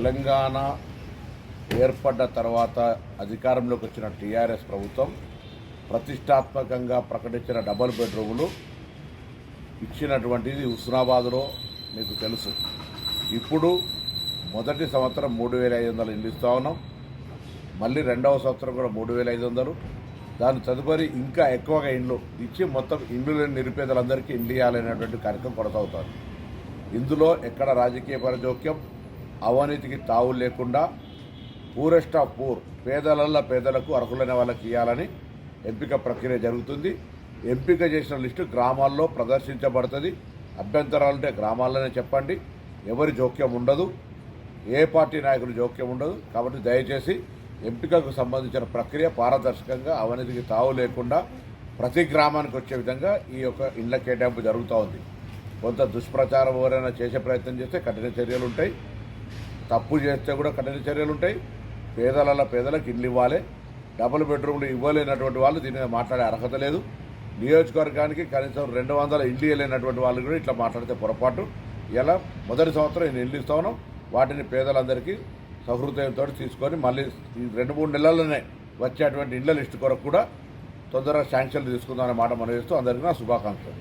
తెలంగాణ ఏర్పడ్డ తర్వాత అధికారంలోకి వచ్చిన టీఆర్ఎస్ ప్రభుత్వం ప్రతిష్టాత్మకంగా ప్రకటించిన డబుల్ బెడ్రూములు ఇచ్చినటువంటిది హుస్నాబాద్లో మీకు తెలుసు. ఇప్పుడు మొదటి సంవత్సరం మూడు వేల ఐదు వందలు ఇల్లు ఇస్తా ఉన్నాం. మళ్ళీ రెండవ సంవత్సరం కూడా మూడు వేల ఐదు వందలు. దాని తదుపరి ఇంకా ఎక్కువగా ఇండ్లు ఇచ్చి మొత్తం ఇండ్లు లేని నిరుపేదలందరికీ ఇండ్లు ఇవ్వాలనేటువంటి కార్యక్రమం కొనసాగుతుంది. ఇందులో ఎక్కడ రాజకీయ పరజోక్యం అవినీతికి తావు లేకుండా పూరెస్ట్ ఆఫ్ పూర్ పేదలల్ల పేదలకు అర్హులైన వాళ్ళకి ఇవ్వాలని ఎంపిక ప్రక్రియ జరుగుతుంది. ఎంపిక చేసిన లిస్టు గ్రామాల్లో ప్రదర్శించబడుతుంది. అభ్యంతరాలు ఉంటే గ్రామాల్లోనే చెప్పండి. ఎవరి జోక్యం ఉండదు. ఏ పార్టీ నాయకుడు జోక్యం ఉండదు. కాబట్టి దయచేసి ఎంపికకు సంబంధించిన ప్రక్రియ పారదర్శకంగా అవినీతికి తావు లేకుండా ప్రతి గ్రామానికి వచ్చే విధంగా ఈ యొక్క ఇండ్ల కేటాయింపు జరుగుతూ ఉంది కొంత దుష్ప్రచారం ఎవరైనా చేసే ప్రయత్నం చేస్తే కఠిన చర్యలు ఉంటాయి తప్పు చేస్తే కూడా కఠిన చర్యలు ఉంటాయి. పేదల పేదలకు ఇల్లు ఇవ్వాలి. డబుల్ బెడ్రూమ్లు ఇవ్వలేనటువంటి వాళ్ళు దీని మీద మాట్లాడే అర్హత లేదు. నియోజకవర్గానికి కనీసం రెండు వందల ఇల్లు ఇవ్వలేనటువంటి వాళ్ళు కూడా ఇట్లా మాట్లాడితే పొరపాటు. ఇలా మొదటి సంవత్సరం నేను ఇల్లు ఇస్తాను వాటిని పేదలందరికీ సహృదయంతో తీసుకొని మళ్ళీ ఈ రెండు మూడు నెలల్లోనే వచ్చేటువంటి ఇళ్ళ లిస్టు కొరకు కూడా తొందరగా శాంక్షన్లు తీసుకుందామనే మాట మనం చేస్తూ అందరికీ నా శుభాకాంక్షలు.